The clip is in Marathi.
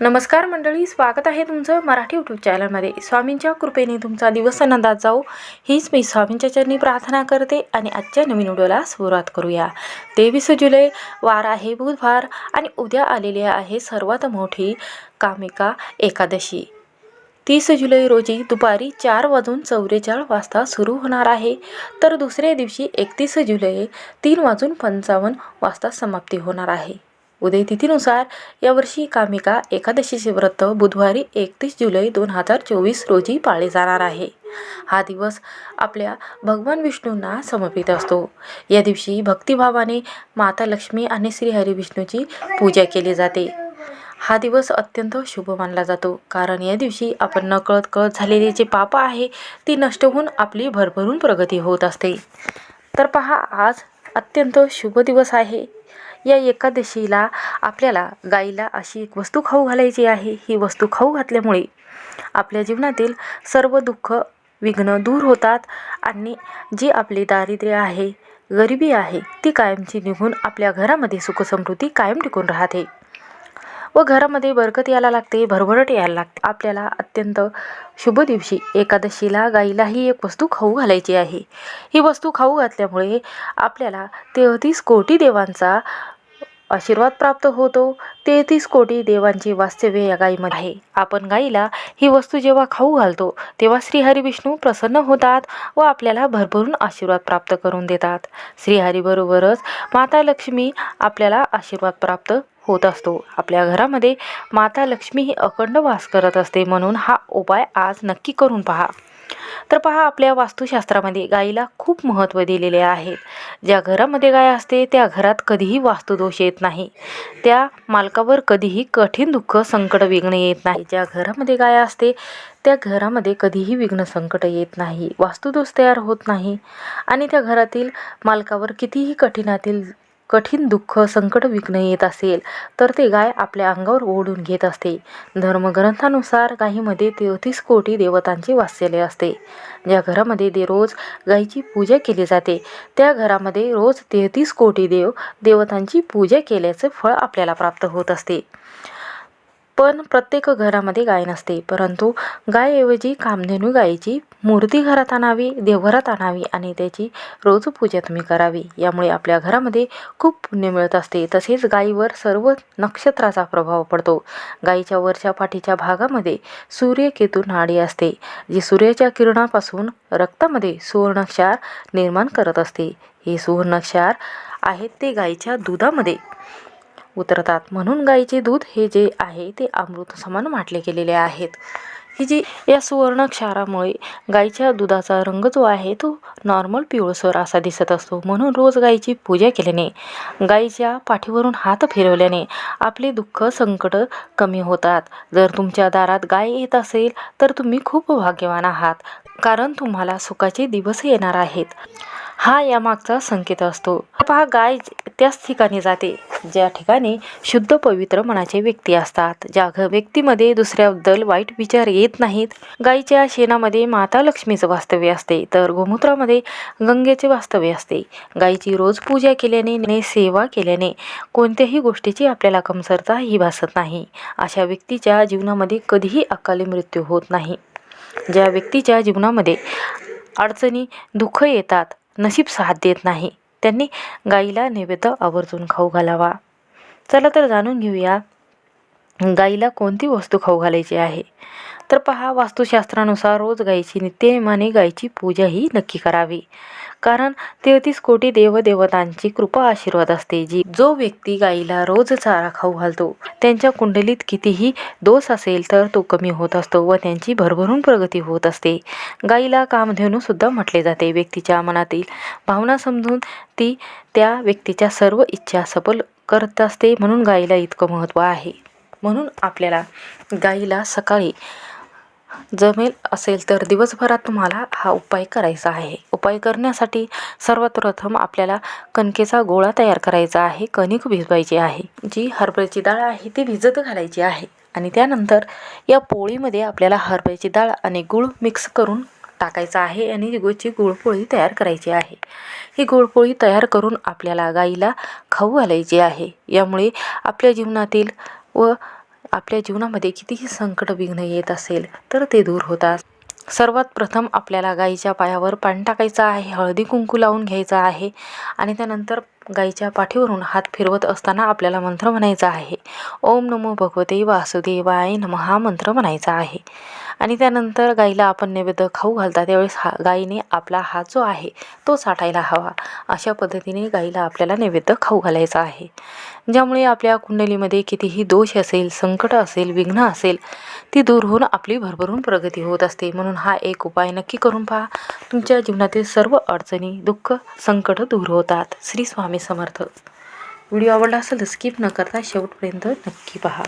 नमस्कार मंडळी स्वागत आहे तुमचं मराठी यूट्यूब चॅनलमध्ये स्वामींच्या कृपेने तुमचा दिवस आनंदात जाऊ हीच मी स्वामींच्या चरणी प्रार्थना करते आणि आजच्या नवीन व्हिडिओला सुरुवात करूया. तेवीस जुलै वार आहे बुधवार आणि उद्या आलेली आहे सर्वात मोठी कामिका एकादशी. तीस जुलै रोजी दुपारी चार वाजून चौवेचाळीस वाजता सुरू होणार आहे. तर दुसऱ्या दिवशी एकतीस जुलै तीन वाजून पंचावन्न वाजता समाप्ती होणार आहे. उदयतिथीनुसार यावर्षी कामिका एकादशीचे व्रत बुधवारी एकतीस जुलै दोन हजार चोवीस रोजी पाळले जाणार आहे. हा दिवस आपल्या भगवान विष्णूंना समर्पित असतो. या दिवशी भक्तिभावाने माता लक्ष्मी आणि श्री हरिविष्णूची पूजा केली जाते. हा दिवस अत्यंत शुभ मानला जातो. कारण या दिवशी आपण नकळत कळत झालेले जे पाप आहे ती नष्ट होऊन आपली भरभरून प्रगती होत असते. तर पहा आज अत्यंत शुभ दिवस आहे. या एकादशीला आपल्याला गाईला अशी एक वस्तू खाऊ घालायची आहे. ही वस्तू खाऊ घातल्यामुळे आपल्या जीवनातील सर्व दुःख विघ्न दूर होतात आणि जी आपली दारिद्र्य आहे गरिबी आहे ती कायमची निघून आपल्या घरामध्ये सुखसमृद्धी कायम टिकून राहते. व घरामध्ये बरकत यायला लागते भरभरट यायला लागते. आपल्याला अत्यंत शुभ दिवशी एकादशीला गाईला ही एक वस्तू खाऊ घालायची आहे. ही वस्तू खाऊ घातल्यामुळे आपल्याला तेहतीस कोटी देवांचा आशीर्वाद प्राप्त होतो. तेहतीस कोटी देवांचे वास्तव्य या गायीमध्ये आहे. आपण गाईला ही वस्तू जेव्हा खाऊ घालतो तेव्हा श्रीहरी विष्णू प्रसन्न होतात व आपल्याला भरभरून आशीर्वाद प्राप्त करून देतात. श्रीहरीबरोबरच माता लक्ष्मी आपल्याला आशीर्वाद प्राप्त होत असतो. आपल्या घरामध्ये माता लक्ष्मी ही अखंड वास करत असते म्हणून हा उपाय आज नक्की करून पहा. तर पहा आपल्या वास्तुशास्त्रामध्ये गायीला खूप महत्त्व दिलेले आहे. ज्या घरामध्ये गाय असते त्या घरात कधीही वास्तुदोष येत नाही. त्या मालकावर कधीही कठीण दुःख संकट विघ्न येत नाही. ज्या घरामध्ये गाय असते त्या घरामध्ये कधीही विघ्न संकट येत नाही. वास्तुदोष तयार होत नाही. आणि त्या घरातील मालकावर कितीही कठीणातील कठीण दुःख संकट विघ्न येत असेल तर ते गाय आपल्या अंगावर ओढून घेत असते. धर्मग्रंथानुसार गायीमध्ये तेहतीस कोटी देवतांचे वास्तव्य असते. ज्या घरामध्ये दे रोज गायीची पूजा केली जाते त्या घरामध्ये रोज तेहतीस कोटी देव देवतांची पूजा केल्याचे फळ आपल्याला प्राप्त होत असते. पण प्रत्येक घरामध्ये गाय नसते. परंतु गायऐवजी कामधेनू गायीची मूर्ती घरात आणावी देवघरात आणावी आणि त्याची रोज पूजा तुम्ही करावी. यामुळे आपल्या घरामध्ये खूप पुण्य मिळत असते. तसेच गायीवर सर्व नक्षत्राचा प्रभाव पडतो. गायीच्या वरच्या पाठीच्या भागामध्ये सूर्यकेतू नाडी असते जी सूर्याच्या किरणापासून रक्तामध्ये सुवर्णक्षार निर्माण करत असते. हे सुवर्णक्षार आहेत ते गायीच्या दुधामध्ये. उतरतात. म्हणून गाईचे दूध हे जे आहे ते अमृत समान माटले गेलेले आहेत. ही जी या सुवर्ण क्षारामुळे गाईच्या दुधाचा रंग जो आहे तो नॉर्मल पिवळसर असा दिसत असतो. म्हणून रोज गाईची पूजा केल्याने गाईच्या पाठीवरून हात फिरवल्याने आपले दुःख संकट कमी होतात. जर तुमच्या दारात गाय येत असेल तर तुम्ही खूप भाग्यवान आहात. कारण तुम्हाला सुखाचे दिवस येणार आहेत. हा यामागचा संकेत असतो. पहा गाय त्याच ठिकाणी जाते ज्या ठिकाणी शुद्ध पवित्र मनाचे व्यक्ती असतात. ज्या घ व्यक्तीमध्ये दुसऱ्याबद्दल वाईट विचार येत नाहीत गायीच्या शेणामध्ये माता लक्ष्मीचं वास्तव्य असते तर गोमूत्रामध्ये गंगेचे वास्तव्य असते. गायीची रोज पूजा केल्याने सेवा केल्याने कोणत्याही गोष्टीची आपल्याला कमतरता ही भासत नाही. अशा व्यक्तीच्या जीवनामध्ये कधीही अकाली मृत्यू होत नाही. ज्या व्यक्तीच्या जीवनामध्ये अडचणी दुःख येतात नशीब साथ देत नाही. त्यांनी गाईला नैवेद्य आवर्जून खाऊ घालावा. चला तर जाणून घेऊया गाईला कोणती वस्तू खाऊ घालायची आहे? तर पहा वास्तुशास्त्रानुसार रोज गायीची नित्यनेमाने गायीची पूजा ही नक्की करावी. कारण तेहतीस कोटी देवदेवतांची कृपा आशीर्वाद असते जी जो व्यक्ती गाईला रोज चारा खाऊ घालतो त्यांच्या कुंडलीत कितीही दोष असेल तर तो कमी होत असतो व त्यांची भरभरून प्रगती होत असते. गाईला कामधेनू सुद्धा म्हटले जाते. व्यक्तीच्या मनातील भावना समजून ती त्या व्यक्तीच्या सर्व इच्छा सफल करत असते म्हणून गाईला इतकं महत्त्व आहे. म्हणून आपल्याला गाईला सकाळी जमेल असेल तर दिवसभरात तुम्हाला हा उपाय करायचा आहे. उपाय करण्यासाठी सर्वात प्रथम आपल्याला कणकेचा गोळा तयार करायचा आहे कणिक भिजवायची आहे जी हरभऱ्याची डाळ आहे ती भिजत घालायची आहे. आणि त्यानंतर या पोळीमध्ये आपल्याला हरभऱ्याची डाळ आणि गूळ मिक्स करून टाकायचा आहे आणि गुळची गुळपोळी तयार करायची आहे. ही गुळपोळी तयार करून आपल्याला गाईला खाऊ घालायची आहे. यामुळे आपल्या जीवनातील व आपल्या जीवनामध्ये कितीही संकट विघ्न येत असेल तर ते दूर होतात. सर्वात प्रथम आपल्याला गाईच्या पायावर पाणी टाकायचं आहे हळदी कुंकू लावून घ्यायचं आहे आणि त्यानंतर गाईच्या पाठीवरून हात फिरवत असताना आपल्याला मंत्र म्हणायचा आहे. ओम नमो भगवते वासुदेवाय नम हा मंत्र म्हणायचा आहे. आणि त्यानंतर गाईला आपण नैवेद्य खाऊ घालता त्यावेळेस हा गाईने आपला हात जो आहे तो साठायला हवा. अशा पद्धतीने गाईला आपल्याला नैवेद्य खाऊ घालायचा आहे. ज्यामुळे आपल्या कुंडलीमध्ये कितीही दोष असेल संकट असेल विघ्न असेल ती दूर होऊन आपली भरभरून प्रगती होत असते. म्हणून हा एक उपाय नक्की करून पहा. तुमच्या जीवनातील सर्व अडचणी दुःख संकट दूर होतात. श्री स्वामी समर्थ. व्हिडिओ आवडला असेल तर स्किप न करता शेवटपर्यंत नक्की पहा.